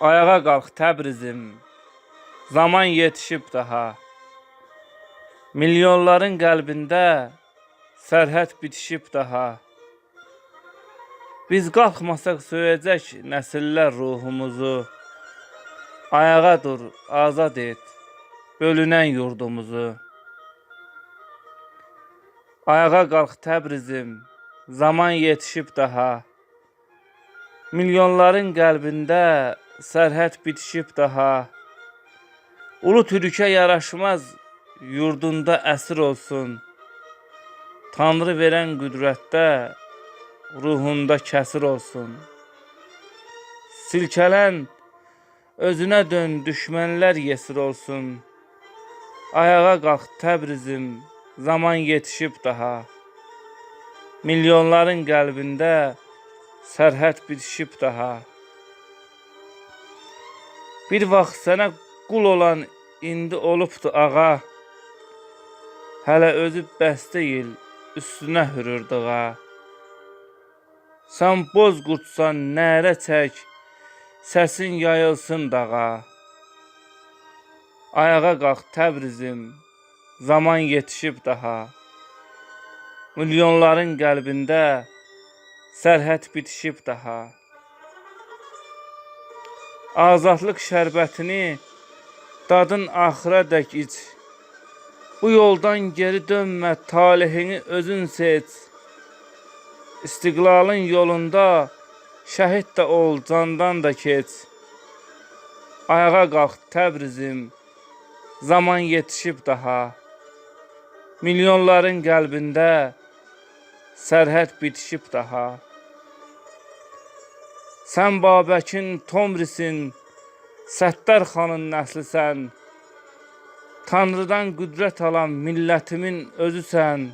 Ayağa qalx Təbrizim. Zaman yetişib daha. Milyonların qəlbində sərhəd bitişib daha. Biz qalxmasaq söyəcək nəsillər ruhumuzu. Ayağa dur, azad et bölünən yurdumuzu. Ayağa qalx Təbrizim. Zaman yetişib daha. Milyonların qəlbində sərhəd bitişib daha. Ulu türkə yaraşmaz yurdunda əsir olsun. Tanrı verən qüdrətdə ruhunda kəsir olsun. Silkələn özünə dön düşmənlər yesir olsun. Ayağa qalx Təbrizim, zaman yetişib daha. Milyonların qəlbində sərhəd bitişib daha. Bir vaxt sənə qul olan indi olubdu ağa. Hələ özü bəs deyil, üstünə hürürdüğa. Sən boz qurtsan nərə çək, səsin yayılsın dağa. Ayağa qalx Təbrizim, zaman yetişib daha. Milyonların qəlbində sərhəd bitişib daha. Azadlıq şərbətini dadın axıradək iç. Bu yoldan geri dönmə, talihini özün seç. İstiqlalın yolunda şəhid də ol, candan da keç. Ayağa qalx Təbrizim, zaman yetişib daha. Milyonların qəlbində sərhəd bitişib daha. Sən Babəkin Tomrisin, Səttar xanın nəslisən. Tanrıdan qüdrət alan millətimin özüsən.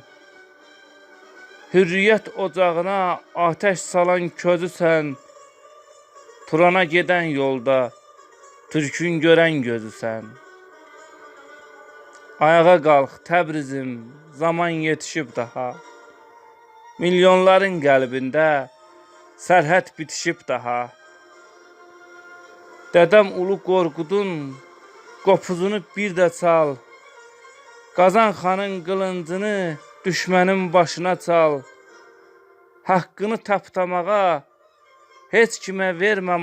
Hürriyyət ocağına ateş salan közüsən. Turana gedən yolda türkün görən gözüsən. Ayağa qalx Təbrizim, zaman yetişib daha. Milyonların qəlbində sərhəd bitişib daha. Dədəm Ulu Qorqudun qopuzunu bir də çal. Qazan xanın qılıncını düşmənin başına çal. Haqqını tapdamağa heç kimə vermə